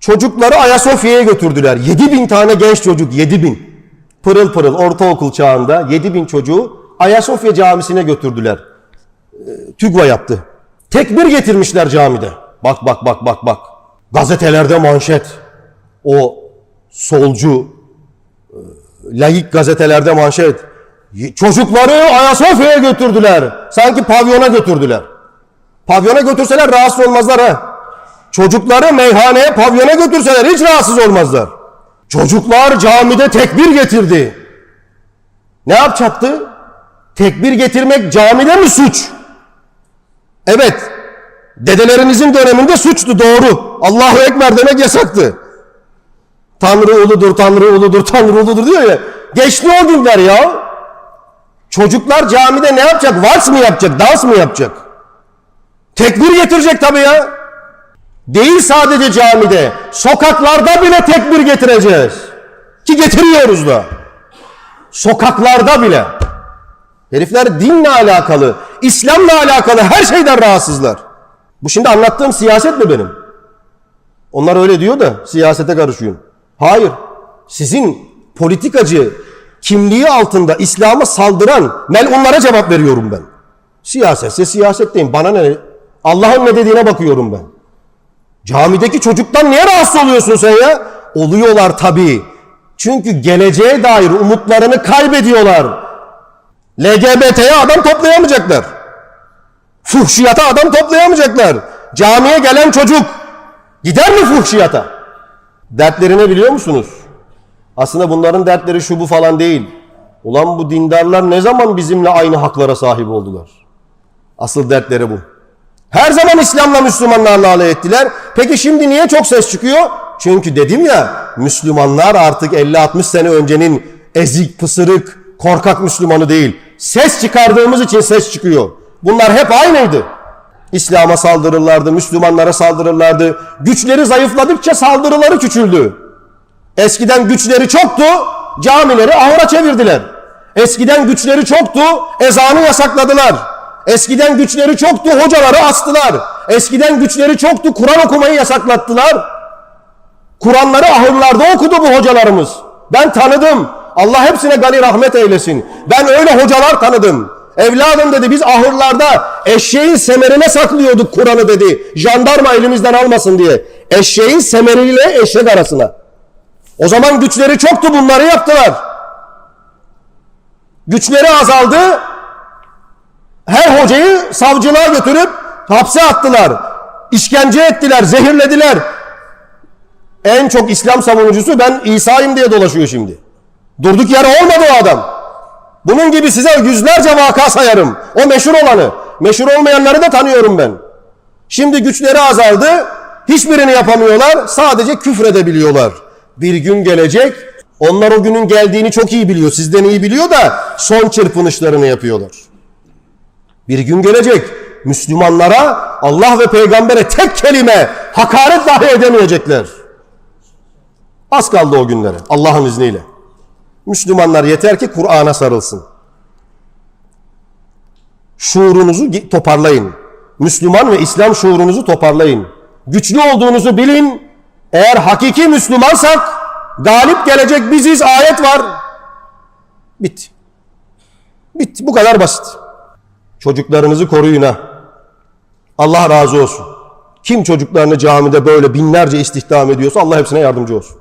Çocukları Ayasofya'ya götürdüler. 7 bin tane genç çocuk, 7 bin. Pırıl pırıl ortaokul çağında 7 bin çocuğu Ayasofya camisine götürdüler. Ee, TÜGVA yaptı. Tekbir getirmişler camide. Bak bak bak bak bak. Gazetelerde manşet. O solcu, e, gazetelerde manşet. Çocukları Ayasofya'ya götürdüler. Sanki pavyona götürdüler. Pavyona götürseler rahatsız olmazlar ha. Çocukları meyhaneye, pavyona götürseler hiç rahatsız olmazlar. Çocuklar camide tekbir getirdi. Ne yapacaktı? Tekbir getirmek camide mi suç? Evet. Dedelerinizin döneminde suçtu doğru. Allahu Ekber demek yasaktı. Tanrı uludur, Tanrı uludur, Tanrı uludur diyor ya. Geçti o günler ya. Çocuklar camide ne yapacak? Vals mı yapacak? Dans mı yapacak? Tekbir getirecek tabii ya. Değil sadece camide, sokaklarda bile tekbir getireceğiz. Ki getiriyoruz da. Sokaklarda bile. Herifler dinle alakalı, İslam'la alakalı her şeyden rahatsızlar. Bu şimdi anlattığım siyaset mi benim? Onlar öyle diyor da siyasete karışıyorum. Hayır. Sizin politikacı kimliği altında İslam'a saldıran melunlara cevap veriyorum ben. Siyasetse siyasetteyim. Bana ne? Allah'ın ne dediğine bakıyorum ben. Camideki çocuktan niye rahatsız oluyorsun sen ya? Oluyorlar tabii. Çünkü geleceğe dair umutlarını kaybediyorlar. LGBT'ye adam toplayamayacaklar. Fuhşiyata adam toplayamayacaklar. Camiye gelen çocuk gider mi fuhşiyata? Dertlerini biliyor musunuz? Aslında bunların dertleri şu bu falan değil. Ulan bu dindarlar ne zaman bizimle aynı haklara sahip oldular? Asıl dertleri bu. Her zaman İslam'la Müslümanlarla alay ettiler. Peki şimdi niye çok ses çıkıyor? Çünkü dedim ya Müslümanlar artık 50-60 sene öncenin ezik, pısırık, korkak Müslümanı değil. Ses çıkardığımız için ses çıkıyor. Bunlar hep aynıydı. İslam'a saldırırlardı, Müslümanlara saldırırlardı. Güçleri zayıfladıkça saldırıları küçüldü. Eskiden güçleri çoktu, camileri ahıra çevirdiler. Eskiden güçleri çoktu, ezanı yasakladılar. Eskiden güçleri çoktu, hocaları astılar. Eskiden güçleri çoktu, Kur'an okumayı yasaklattılar. Kur'anları ahırlarda okudu bu hocalarımız. Ben tanıdım. Allah hepsine gani rahmet eylesin. Ben öyle hocalar tanıdım. Evladım dedi biz ahırlarda eşeğin semerine saklıyorduk Kur'an'ı dedi. Jandarma elimizden almasın diye. Eşeğin semeriyle eşek arasına. O zaman güçleri çoktu bunları yaptılar. Güçleri azaldı. Savcılığa götürüp hapse attılar. İşkence ettiler, zehirlediler. En çok İslam savunucusu ben İsa'yım diye dolaşıyor şimdi. Durduk yere olmadı o adam. Bunun gibi size yüzlerce vaka sayarım. O meşhur olanı. Meşhur olmayanları da tanıyorum ben. Şimdi güçleri azaldı. Hiçbirini yapamıyorlar. Sadece küfredebiliyorlar. Bir gün gelecek. Onlar o günün geldiğini çok iyi biliyor. Sizden iyi biliyor da son çırpınışlarını yapıyorlar. Bir gün gelecek. Müslümanlara Allah ve peygambere tek kelime hakaret dahi edemeyecekler. Az kaldı o günlere Allah'ın izniyle. Müslümanlar yeter ki Kur'an'a sarılsın. Şuurunuzu toparlayın. Müslüman ve İslam şuurunuzu toparlayın. Güçlü olduğunuzu bilin. Eğer hakiki Müslümansak galip gelecek biziz ayet var. Bitti. Bitti. Bu kadar basit. Çocuklarınızı koruyun ha. Allah razı olsun. Kim çocuklarını camide böyle binlerce istihdam ediyorsa Allah hepsine yardımcı olsun.